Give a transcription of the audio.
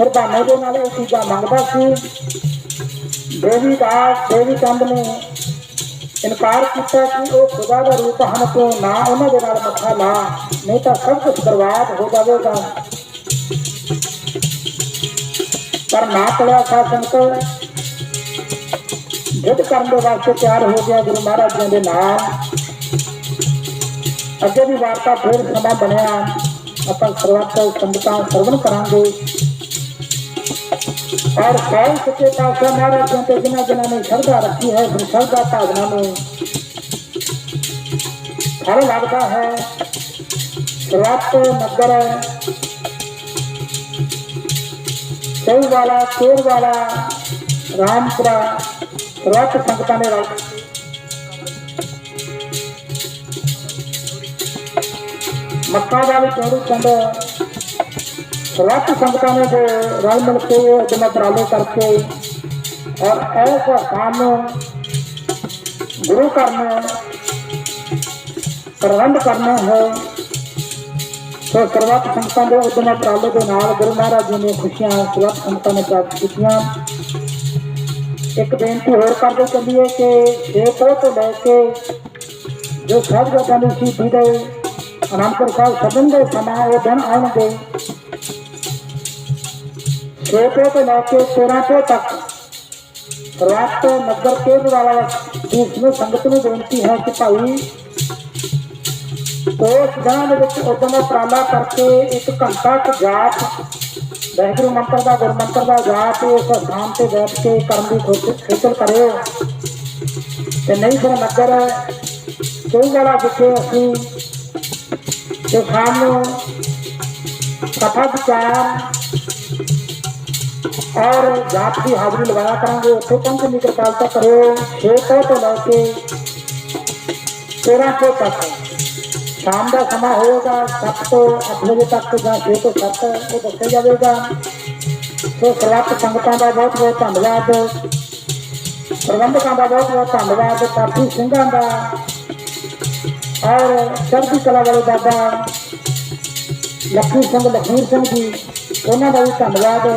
ਸਾਥਾਂ ਜੀ ਫਿਰ ਬਹਾਨੇ ਦੇ ਨਾਲ ਇਹ ਚੀਜ਼ਾਂ ਮੰਗਦਾ ਸੀ ਦੇਵੀ ਦਾਸ ਦੇਵੀ ਚੰਦ ਨੇ ਇਨਕਾਰ ਕੀਤਾ ਕਿ ਉਹ ਖੁਦਾ ਦਾ ਰੂਪ ਹਨ ਤੋਂ ਨਾ ਉਹਨਾਂ ਦੇ ਨਾਲ ਮੱਥਾ ਲਾ ਨਹੀਂ ਤਾਂ ਸਭ ਕੁਝ ਬਰਬਾਦ ਹੋ ਜਾਵੇਗਾ ਪਰ ਨਾ ਚਲਿਆ ਸਾ ਸੰਤ ਜਿੱਦ ਕਰਨ ਦੇ ਵਾਸਤੇ ਤਿਆਰ ਹੋ ਗਿਆ ਗੁਰੂ ਮਹਾਰਾਜ ਜੀ ਦੇ ਨਾਲ ਅੱਗੇ ਦੀ ਵਾਰਤਾ ਫਿਰ ਸਮਾਂ ਬਣਿਆ ਆਪਾਂ ਸਰਵਤ ਸੰਗਤਾਂ ਸਰਵਨ ਕਰਾਂਗੇ और भाव सचे पास मारा क्योंकि बिना बिना ने श्रद्धा रखी है फिर श्रद्धा भावना में फल लगता है, रत नगर चौ वाला, चोर वाला रामपुरा रथ संगता ने मक्का वाले चौड़ी चंद स्वास्थ्य संगठन ने जो रल मिल के मंत्रालय करके और इस काम गुरु में प्रबंध करना है तो सर्वत संगतान के उद्यम मंत्रालय के नाल गुरु महाराज जी ने खुशियाँ सर्वत संगतान ने प्राप्त की एक बेनती होर करके चली है कि देखो तो लैके जो साहब जो कहते हैं गए आनंदपुर साहब सदन के समय वो दिन आएँगे। ਸਭਨ ਦੇ ਸਮਾਂ ਉਹ ਦਿਨ ਆਉਣਗੇ ਛੇ ਕੋਹ ਤੋਂ ਲੈ ਕੇ 13 ਕੋਹ ਤੱਕ ਰਾਤ ਨਗਰ ਕੇਂਦਰ ਵਾਲਾ ਜਿਸ ਨੂੰ ਸੰਗਤ ਨੂੰ ਬੇਨਤੀ ਹੈ ਕਿ ਭਾਈ ਉਸ ਦਿਨਾਂ ਦੇ ਵਿੱਚ ਉਦਮ ਉਪਰਾਲਾ ਕਰਕੇ ਇੱਕ ਘੰਟਾ ਕੁ ਜਾਪ ਵਾਹਿਗੁਰੂ ਮੰਤਰ ਦਾ ਗੁਰਮੰਤਰ ਦਾ ਜਾਪ ਉਸ ਸਥਾਨ ਤੇ ਬੈਠ ਕੇ ਕਰਨ ਦੀ ਕੋਸ਼ਿਸ਼ ਖੇਚਲ ਕਰਿਓ ਤੇ ਨਹੀਂ ਫਿਰ ਨਗਰ ਕੋਈ ਵਾਲਾ ਜਿੱਥੇ ਅਸੀਂ ਜੋ ਸ਼ਾਮ ਨੂੰ ਕਥਾ ਵਿਚਾਰ ਔਰ ਜਾਪ ਦੀ ਹਾਜ਼ਰੀ ਲਗਾਇਆ ਕਰਾਂਗੇ ਉੱਥੇ ਪਹੁੰਚਣ ਦੀ ਕਿਰਪਾਲਤਾ ਕਰਿਓ ਛੇ ਤੋਂ ਤੋਂ ਲੈ ਕੇ 13 ਤੋਂ ਤੱਕ ਸ਼ਾਮ ਦਾ ਸਮਾਂ ਹੋਏਗਾ 7 ਤੋਂ 8 ਵਜੇ ਤੱਕ ਜਾਂ 6 ਤੋਂ 7 ਉਹ ਦੱਸਿਆ ਜਾਵੇਗਾ ਸੋ ਸਰਵਤ ਸੰਗਤਾਂ ਦਾ ਬਹੁਤ ਬਹੁਤ ਧੰਨਵਾਦ ਪ੍ਰਬੰਧਕਾਂ ਦਾ ਬਹੁਤ ਬਹੁਤ ਧੰਨਵਾਦ ਪਾਠੀ ਸਿੰਘਾਂ ਦਾ ਔਰ ਚੜ੍ਹਦੀ ਕਲਾ ਵਾਲੇ ਬਾਬਾ ਲੱਖੀ ਸਿੰਘ ਲਖੀਰ ਸਿੰਘ ਜੀ ਉਹਨਾਂ ਦਾ ਵੀ ਧੰਨਵਾਦ